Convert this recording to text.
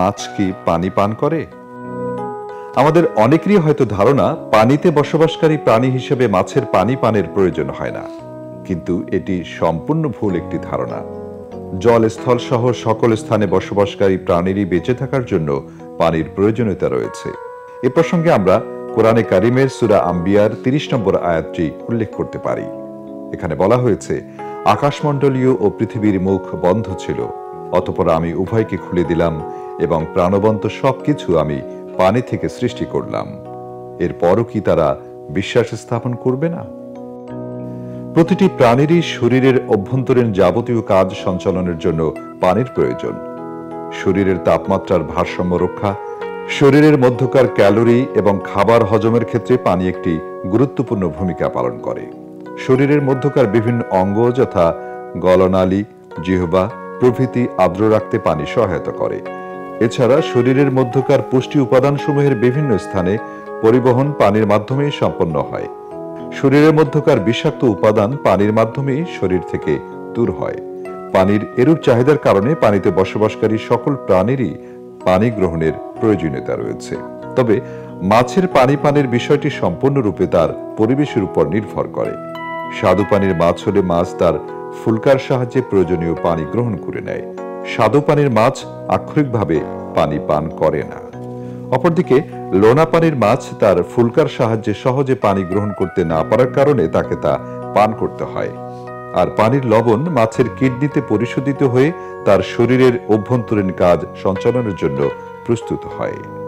মাছ কি পানি পান করে? আমাদের অনেকেরই হয়তো ধারণা, পানিতে বসবাসকারী প্রাণী হিসেবে মাছের পানি পানের প্রয়োজন হয় না। কিন্তু এটি সম্পূর্ণ ভুল একটি ধারণা। জল স্থল সহ সকল স্থানে বসবাসকারী প্রাণীরই বেঁচে থাকার জন্য পানির প্রয়োজনীয়তা রয়েছে। এ প্রসঙ্গে আমরা কোরআনে কারিমের সুরা আম্বিয়ার তিরিশ নম্বর আয়াতটি উল্লেখ করতে পারি। এখানে বলা হয়েছে, আকাশমণ্ডলীয় ও পৃথিবীর মুখ বন্ধ ছিল, অতপর আমি উভয়কে খুলে দিলাম এবং প্রাণবন্ত সবকিছু আমি পানি থেকে সৃষ্টি করলাম। এরপরও কি তারা বিশ্বাস স্থাপন করবে না? প্রতিটি প্রাণীরই শরীরের অভ্যন্তরীণ যাবতীয় কাজ সঞ্চালনের জন্য পানির প্রয়োজন। শরীরের তাপমাত্রার ভারসাম্য রক্ষা, শরীরের মধ্যকার ক্যালোরি এবং খাবার হজমের ক্ষেত্রে পানি একটি গুরুত্বপূর্ণ ভূমিকা পালন করে। শরীরের মধ্যকার বিভিন্ন অঙ্গ যথা গলনালী, জিহবা প্রভৃতি আর্দ্র রাখতে পানি সহায়তা করে। এছাড়া শরীরের মধ্যকার পুষ্টি উপাদানসমূহের বিভিন্ন স্থানে পরিবহন পানির মাধ্যমেই সম্পন্ন হয়। শরীরের মধ্যকার বিষাক্ত উপাদান পানির মাধ্যমেই শরীর থেকে দূর হয়। পানির এরূপ চাহিদার কারণে পানিতে বসবাসকারী সকল প্রাণীরই পানি গ্রহণের প্রয়োজনীয়তা রয়েছে। তবে মাছের পানি পানের বিষয়টি সম্পূর্ণরূপে তার পরিবেশের উপর নির্ভর করে। স্বাদু পানির মাছ হলে মাছ তার ফুলকার সাহায্যে প্রয়োজনীয় পানি গ্রহণ করে নেয়। স্বাদু পানির মাছ আক্ষরিকভাবে পানি পান করে না। অপরদিকে, লোনা পানির মাছ তার ফুলকার সাহায্যে সহজে পানি গ্রহণ করতে না পারার কারণে তাকে তা পান করতে হয়। আর পানির লবণ মাছের কিডনিতে পরিশোধিত হয়ে তার শরীরের অভ্যন্তরীণ কাজ সঞ্চালনের জন্য প্রস্তুত হয়।